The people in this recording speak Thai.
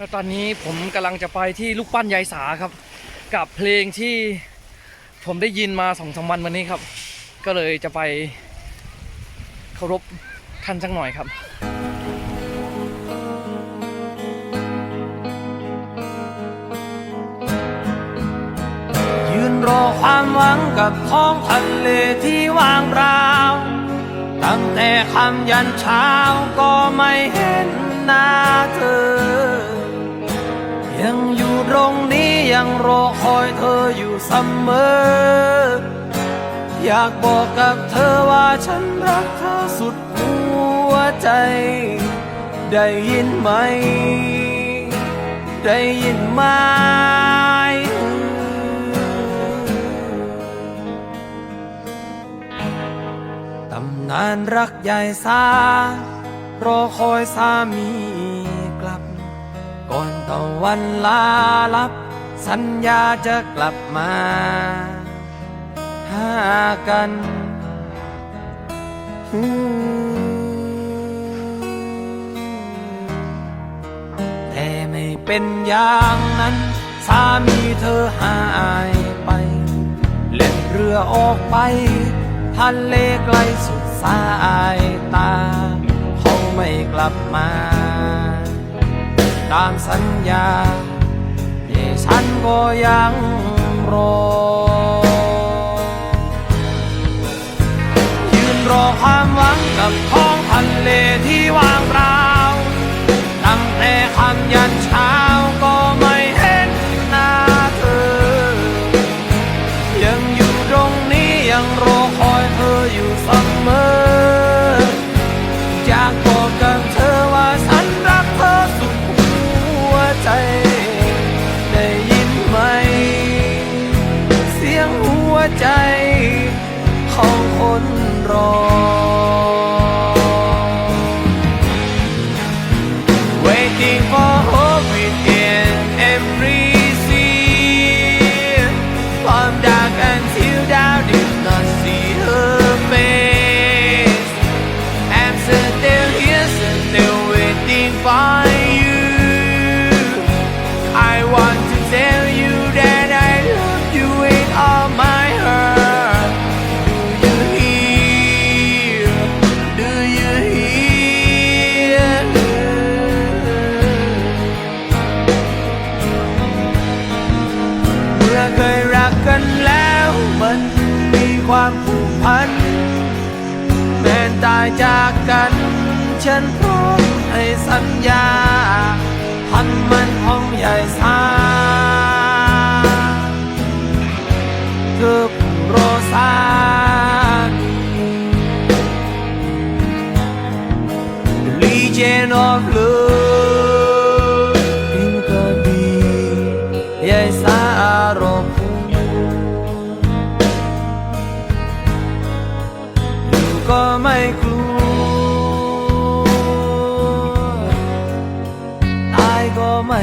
แล้วตอนนี้ผมกำลังจะไปที่ลูกปั้นยายสาครับ กับเพลงที่ผมได้ยินมาสองสามวันวันนี้ครับ ก็เลยจะไปเคารพท่านสักหน่อยครับยืนรอความหวังกับท้องทะเลที่ว่างเปล่าตั้งแต่คำยันเช้าก็ไม่เห็นหน้าเธอ รอคอยเธออยู่เสมอ อยากบอกกับเธอว่าฉันรักเธอสุดหัวใจ ได้ยินไหม ได้ยินไหมตำนานรักใหญ่สารอคอยสามีกลับ ก่อนตะวันลาลับ สัญญาจะกลับมาหากันแต่ไม่เป็นอย่างนั้น สามีเธอหายไป เล่นเรือออกไปทะเลไกลสุดสายตา เขาไม่กลับมา ตามสัญญา ก็ยังรอ ยืนรอความหวังกับท้องทะเลที่ว่างเปล่า ตั้งแต่คำยันเช้าก็ไม่เห็นหน้าเธอ ยังอยู่ตรงนี้ยังรอคอยเธออยู่เสมอ องคนรอ Waiting for hope within every sea From dark until dawn did not see her face I'm still here, still waiting for ความผูกพัน แม้ตายจากกัน ฉันพร้อมให้สัญญา พันมันของใหญ่สาเธอผู้รอสา The Legion of Love บินกระบี่ใหญ่สา ไม่กลัว ตายก็ไม่